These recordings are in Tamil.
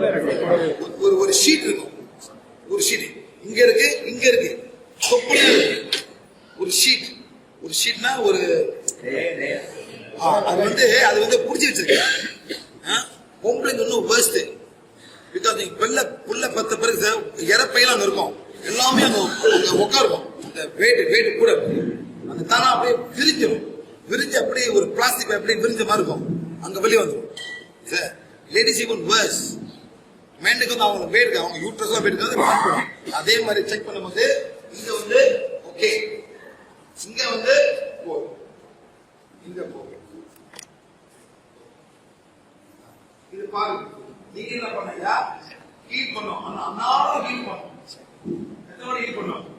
ஒரு- ஒரு ஒரு ஷீட் இருக்கும். ஒரு ஷீட் இங்க இருக்கு இங்க இருக்கு. தொப்புல ஒரு ஷீட் ஒரு ஷீட்னா ஒரு அது வந்து அது வந்து புடிச்சு வச்சிருக்கேன். ஆ, பொம்பளைங்க இன்னும் வேர்ஸ்ட் பிகாஸ் நீங்க வெள்ள புள்ள பத்த பிறகு இறப்பையெல்லாம் அங்க இருக்கும். எல்லாமே அங்க உட்காருக்கும் அந்த வெயிட் வெயிட் கூட. அந்த தானா அப்படியே விரிஞ்சிடும் விரிஞ்சு அப்படியே ஒரு பிளாஸ்டிக் அப்படியே விரிஞ்ச மாதிரி இருக்கும். அங்க வெளியே வந்துடும் லேடிஸ் ஈவன் வேர்ஸ் மேண்டுக்கு வந்து அவங்க போயிருக்கு. அவங்க யூட்ரஸ் எல்லாம் போயிருக்கு. அதே மாதிரி செக் பண்ணும்போது இங்க வந்து ஓகே இங்க வந்து போகும் இங்க போகும் இது பாருங்க. நீங்க என்ன பண்ணையா ஹீட் பண்ணும் ஆனா அன்னாரும் ஹீட் பண்ணும் எத்தனை ஹீட் பண்ணும்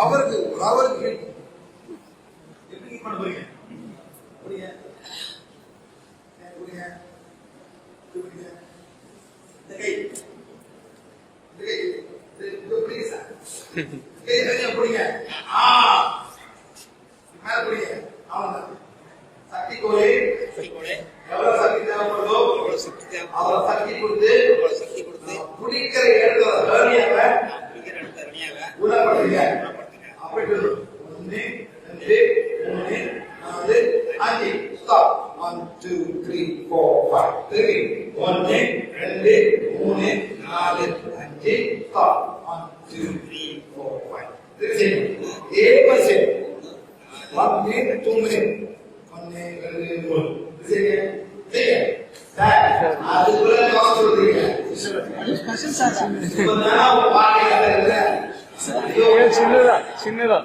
அவருக்கு ஒரு அவருக்கு ஹீட் எப்படி ஹீட் பண்ண போறீங்க புரியுங்க புரியுங்க புரியுங்க இந்த கை இந்த கை இது இது புரியுங்க சார் கை சரியா புரியுங்க ஆ மேல புரியுங்க அவ்வளவுதான் சக்தி கோலை எவ்வளவு சக்தி தேவைப்படுதோ அவ்வளவு சக்தி கொடுத்து குடிக்கிற இடத்துல ஹேர்னியாவை குணப்படுத்துங்க அப்படி சொல்லணும். ஒண்ணு ரெண்டு மூணு நாலு அஞ்சு stop one two three four five three ஒன்னு ரெண்டு மூணு நாலு அஞ்சு stop one two three four five a percent ஒன்னு டூ மினிட் ஒன்னு ரெண்டு மூணு சரியா சரியா சார் அதுக்குள்ள நான் சொல்றீங்க இப்ப நான் ஒரு பாட்டு ஏன் சின்னதா சின்னதா நான் கையில ஆளா பிடிச்சேன். இப்பதான் பிடிக்கிறது. இப்பதான் பிடிச்சேன். இங்க நான் சின்னதா சின்னதா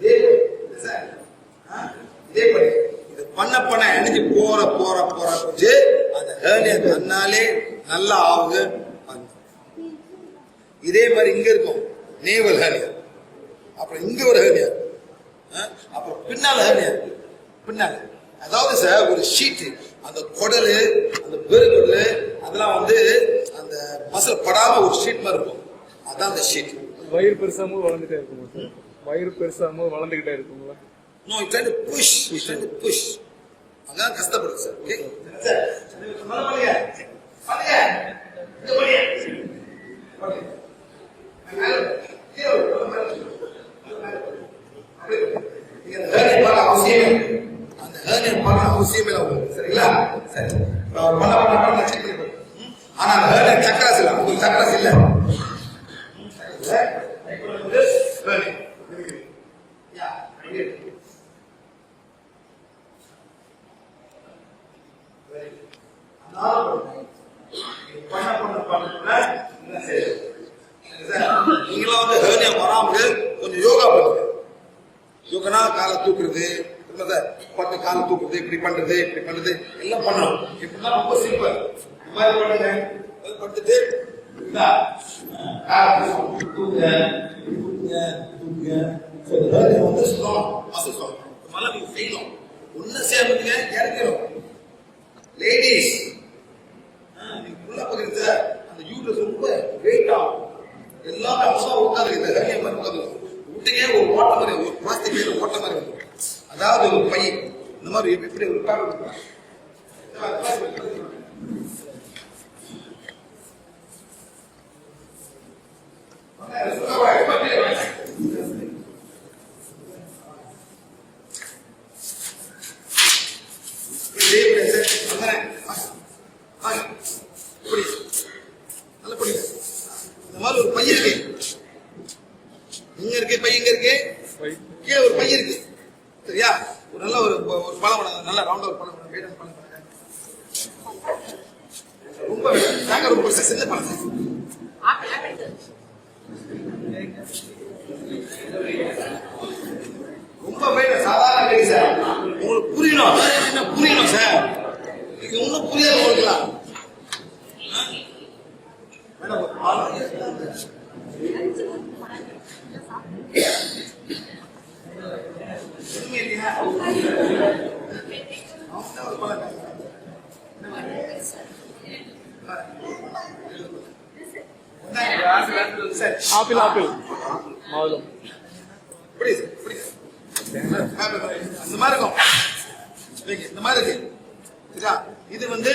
இதே சார். பண்ண எனர்ஜி போற போற போற போச்சு அந்த ஹேர்னியா தன்னாலே நல்லா ஆகுது. இதே மாதிரி இங்க இருக்கும். நேவல் ஹேர்னியா அப்புறம் இங்க ஒரு ஹேர்னியா அப்புறம் பின்னால ஹேர்னியா பின்னால. அதாவது சார் ஒரு ஷீட் அந்த குடலு அந்த பெருகுடலு அதெல்லாம் வந்து அந்த மசில் படாம ஒரு ஷீட் மாதிரி இருக்கும். அதான் அந்த ஷீட் வயிறு பெருசாமோ வளர்ந்துட்டே இருக்குமா சார் வயிறு பெருசாமோ வளர்ந்துகிட்டே இருக்குங்களா? No to push it trying to push அதான் கஷ்டப்படுது சார். ஓகே. அந்த பண்ண அவசியமே இல்லை. அந்த அவசியமே உங்களுக்கு. சரிங்களா? சரி. பண்ண பண்ண பண்ண செக் பண்ணி ஆனா அந்த ஹேர்னியா உங்களுக்கு சக்கராஸ் இல்லை ம், சரிங்களா? இப்போ வந்து ஹேர்னியா. இருக்குது. யா, அப்படியே இருக்கு. பண்ண பண்ண பண்ண என்ன செய்யணும் நீங்களும் வந்து ஹேர்னியா வராம கொஞ்சம் யோகா பண்ணுங்க யோகனா காலை தூக்குறது என்ன சார் பட்டு காலை தூக்குறது இப்படி பண்றது எல்லாம் பண்ணணும் இப்படின்னா ரொம்ப சிம்பிள் இந்த மாதிரி பண்ணுங்க. அது படுத்துட்டு இந்தா, வந்து strong, muscle strong. இந்த செய்யணும். ஒன்றும் சேர்ந்துங்க இறங்கிடும் லேடிஸ் உள்ள பக்கத்துல அந்த யூட்ரஸ் ரொம்ப வெயிட் ஆகும் எல்லாமே அவசரம் உட்காந்து இந்த மாதிரி உட்காந்து விட்டுங்க ஒரு ஓட்ட மாதிரி ஒரு பிளாஸ்டிக் ஓட்ட மாதிரி அதாவது ஒரு பையன். இந்த மாதிரி இப்படி ஒரு இங்க இருக்கு. பையன் இங்க இருக்கு கீழே ஒரு பையன் இருக்கு. சரியா? ஒரு நல்ல ஒரு ஒரு பழம் வேணும். நல்ல ரவுண்டா ஒரு பழம் வேணும். பழம் ரொம்ப நாங்க ரொம்ப பெருசா சின்ன பழம் ரொம்ப weight சாதாரண weight சார் உங்களுக்கு புரியணும் என்ன புரியணும் சார் இது ஒன்றும் புரியாது உங்களுக்குலாம் மேடம் ஆப்பிள் ஆப்பிள். மாதுளம். இப்படி இப்படி அந்த மாதிரி இருக்கும் இந்த மாதிரி இருக்கு சரியா இது வந்து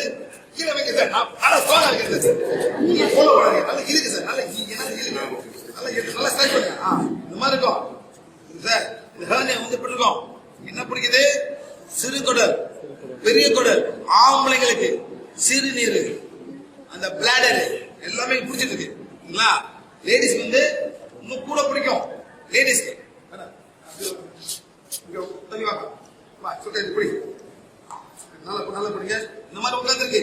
கீழே வைக்க சார் நான் ஆனா சோழ வைக்கிறேன் சார் நீங்க ஃபாலோ பண்ணுங்க நல்லா இருக்கு சார் நல்லா இ- என்ன இருக்கு நல்லா இருக்கு நல்லா ஸ்ட்ரைக் பண்ணுங்க இந்த மாதிரி இருக்கும் சார் வந்து இப்படி என்ன பிடிக்குது சிறு குடல் பெரிய குடல் ஆம்பளைங்களுக்கு சிறுநீர் அந்த பிளாடர் எல்லாமே பிடிச்சிட்டு இருக்கு. இல்லைங்களா லேடிஸ் வந்து இன்னும் கூட பிடிக்கும். லேடிஸ்க்கு இங்க தள்ளி வாங்க. வா சொல்றேன் இப்படி நல்லா நல்லா பிடிங்க. இந்த மாதிரி உட்காந்துருக்கு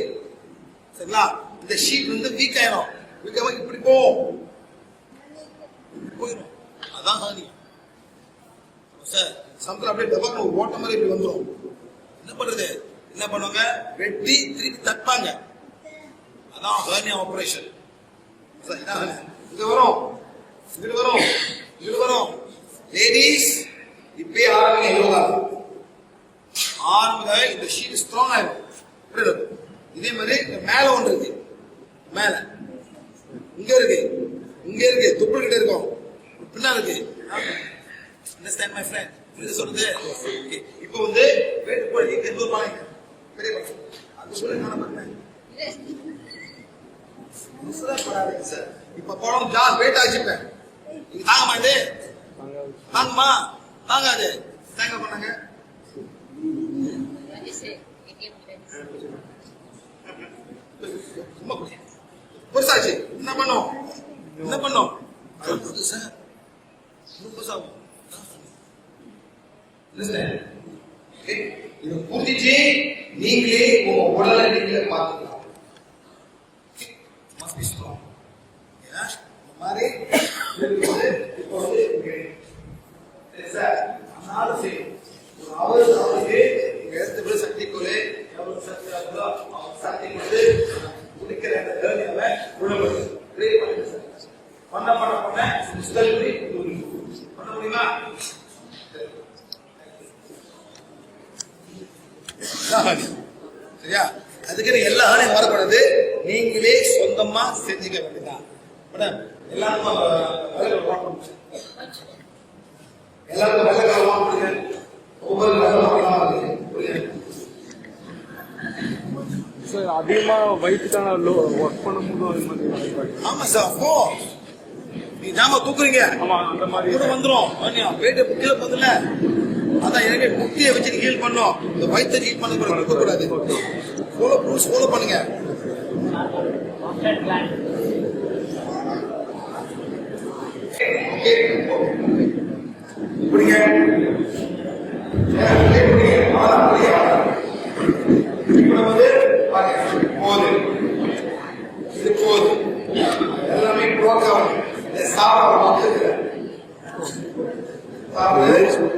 சரிங்களா? இந்த ஷீட் வந்து வீக் ஆயிடும் வீக் ஆகும் இப்படி போகும். போயிடும் அதான் ஹானி சார் சமத்துல அப்படியே டபாக்கு ஓட்ட மாதிரி இப்படி வந்துடும் என்ன பண்றது? என்ன பண்ணுவாங்க? வெட்டி திருப்பி தப்பாங்க அதான் ஹர்னியா ஆபரேஷன். இங்க வரும். இங்க வரும். இங்க வரும். லேடிஸ் இப்பயே ஆரம்பிங்க யோகா. ஆரம்பிங்க. இந்த ஷீட் ஸ்ட்ராங் ஆயிடும்? இதே மாதிரி மேல ஒன்று இருக்கு. மேல. இங்க இருக்கு. இங்க இருக்கு. துப்பு கிட்ட இருக்கும். பின்னா இருக்கு. அண்டர்ஸ்டாண்ட் மை ஃப்ரெண்ட் புரியுது சொல்றது Okay. இப்போ வந்து வெயிட் போய் இங்க ஒரு பாருங்க பெரிய அது கூட என்ன பண்ணேன் சார். இப்ப படம் ஜாஸ் வெயிட் ஆச்சுப்பேன் நீங்க தாங்க மாட்டே தாங்காது தாங்குமா தாங்காது தேங்க பண்ணாங்க. பெருசாச்சு என்ன பண்ணோம்? என்ன பண்ணோம்? அது Understand? Okay? இதை நீங்களே உங்க உடலை நீங்களே பார்த்துக்கலாம். ஏன்னா, இந்த மாதிரி இருக்கும்போது இப்போ வந்து இங்க சரி சார், அதனால சரி. ஒரு அவரு அவருக்கு இங்க எடுத்து சக்தி கொலை எவ்வளவு சக்தி ஆகுதோ அவங்க சக்தி கொடுத்து குடிக்கிற அந்த தேவையாவை உழவு ட்ரை பண்ணுங்க சார் பண்ண பண்ண பண்ண முதல் முறை பண்ண முடியுமா ஹானி. சரியா? அதுக்கு நீங்க எல்லா ஹானியும் வரக்கூடாது நீங்களே சொந்தமா செஞ்சுக்க வேண்டியதான் மேடம் எல்லாருக்கும் வெள்ளை ஒவ்வொரு சார் அதிகமா வயிற்றுக்கான லோ ஒர்க் பண்ணும்போது அது மாதிரி. ஆமா சார் அப்போ நீ ஜாம தூக்குறீங்க. ஆமா அந்த மாதிரி. கூட வந்துரும். கீழே போதுல அதான் எனக்கு முட்டியை வச்சு ஹீல் பண்ணோம் இந்த வயிற்று ஹீல் பண்ண கூட இருக்க கூடாது ஃபாலோ ரூல்ஸ் ஃபாலோ பண்ணுங்க ஓகே வந்து இது எல்லாமே சாப்பாடு ஆகும் சாப்பிட.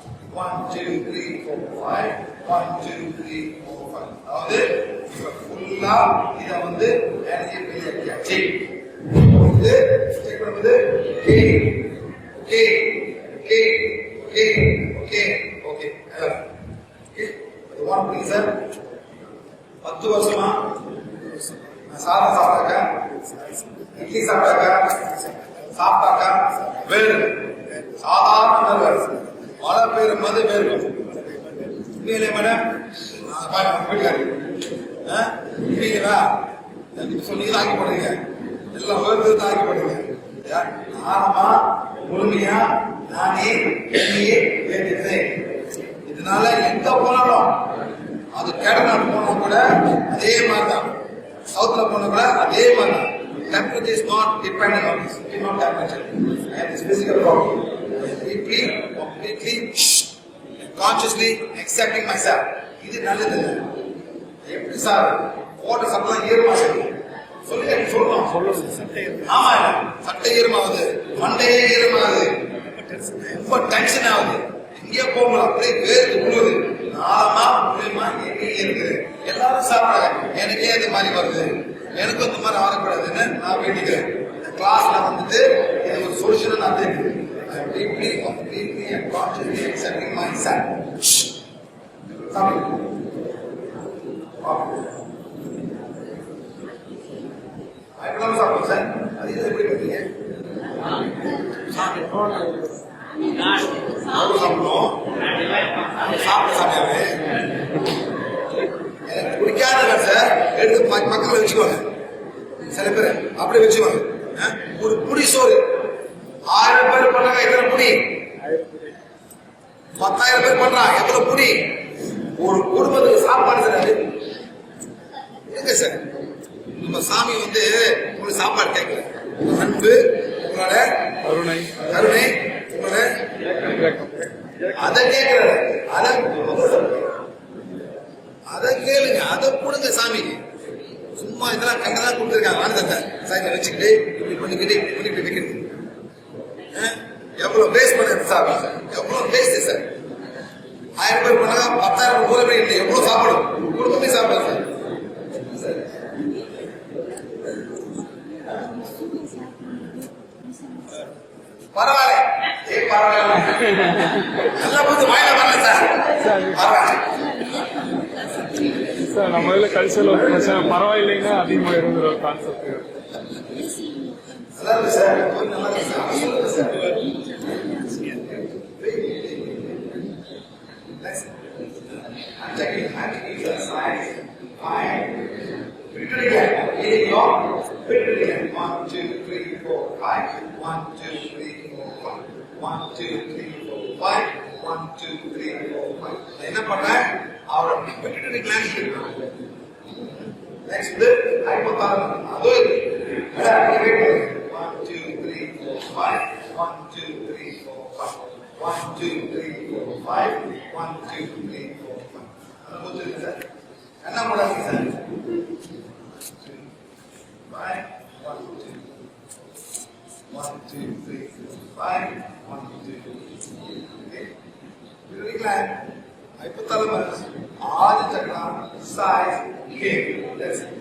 One, two, three, four, five. One, two, three, four, five. அதாவது இப்ப ஃபுல்லா இத வந்து எனர்ஜி வெளியாக்கியாச்சு வந்து செக் பண்ணும்போது K K K K okay okay okay one please sir பத்து வருஷமா? சாதம் சாப்பிட்டாக்கா? இட்லி சாப்பிட்டாக்கா? சாப்பிட்டாக்கா? வேறு சாதாரண பல மழை பெய்யுற மாதிரி வேறு மேடம்? வீட்டுக்காரி இல்லைங்களா சொன்னீங்க ஆக்கி போடுறீங்க எல்லாம் வேறு தான் ஆக்கி போடுறீங்க ஏன்? முழுமையா நானே என்னையே வேண்டியது இதனால எங்க போனாலும் அது கேரளாவுக்கு போனா கூட அதே மாதிரி தான் சவுத்ல போனா கூட அதே மாதிரி தான் temperature is dependent dependent on this. It's temperature and is physical problem Deeply, completely, consciously accepting myself. இது நல்லது. எப்படி சார்? போட்ட சம்பளம் ஈரமா சரி. சொல்லுங்க சொல்லலாம் ஆமா சட்டை ஈரமாகுது. மண்டையே ஈரமாகுது. ரொம்ப டென்ஷன் ஆகுது. இங்கே போகணும் அப்படியே வேர்த்து முழுகுது நாளமா மூலியமா எங்கேயே இருக்குது. எல்லாரும் சாப்பிடுறாங்க எனக்கே இந்த மாதிரி வருது. எனக்கும் இந்த மாதிரி ஆகக்கூடாதுன்னு நான் வேண்டிக்கிறேன். கிளாஸ்ல வந்துட்டு இது ஒரு சொல்யூஷன் நான் replay of being a God and accepting myself. Something. Okay. பத்தாயிரம் பேர் பண்றாங்க எவ்வளவு புடி? ஒரு குடும்பத்துக்கு சாப்பாடு சார் எங்க சார்? நம்ம சாமி வந்து உங்களுக்கு சாப்பாடு கேட்கல. அன்பு உங்களோட கருணை. கருணை உங்களோட அதை கேட்கிறாரு. அத அதை கேளுங்க. அதை கொடுங்க சாமிக்கு சும்மா இதெல்லாம் கண்டதான் கொடுத்துருக்காங்க. ஆனந்தத்தை. சாமி வச்சுக்கிட்டு இப்படி பண்ணிக்கிட்டு இப்படி பண்ணிக்கிட்டு? எவ்வளவு வேஸ்ட் பண்ணுறது சாமி எவ்வளவு வேஸ்ட் சார் ஆயிரம் பேர் பண்ணா பத்தாயிரம் ஊர பேர் இல்லை. எவ்வளவு சாப்பிடும் குடும்பமே சாப்பிடலாம் சார் பரவாயில்ல. ஏ பரவாயில்ல. நல்லா போது வாயில வரல சார். பரவாயில்ல. சார் நம்ம இதில் கல்ச்சரல் ஒரு பிரச்சனை பரவாயில்லைன்னா அதிகமாக இருந்துற ஒரு கான்செப்ட் நல்லா இருக்கு சார் கொஞ்சம் நல்லா இருக்கு சார் சொல்லுங்க sir Next. I'm checking. I'm checking the slides. Five. Pituitary gland. Eating your pituitary gland. One, two, three, four, five. One, two, three, four, five. One, two, three, four, five. One, two, three, four, five. நான் என்ன பண்றேன் ಅವರ Next breath, hypothalamus. Although it activated. One, two, three, four, five. One, two, three, four, five. One, two, three, four, five. One, two, three, four, five. Ano po ito sir? Ano mo lang sir? Five. One, two. One, two, three, four, five. One, two, three, four, five. Okay. Very glad. Hypothalamus, ஆதி சக்கரம், size, game. That's it.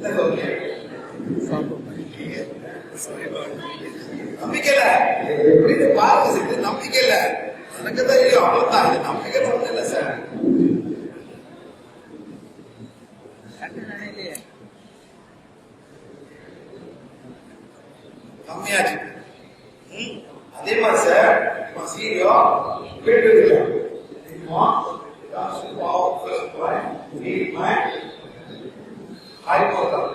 That's okay. நம்பிக்கை இல்ல இப்படின்னு பாருங்க சார் இது நம்பிக்கை இல்ல எனக்கு தான் இல்லையோ அவ்வளவுதான் இது நம்பிக்கை ஒண்ணும் இல்ல சார் கம்மியாச்சு ம், அதே மாதிரி சார் இப்போ சீரியோ வீட்டு That's the power first one. Need my hypothalamus.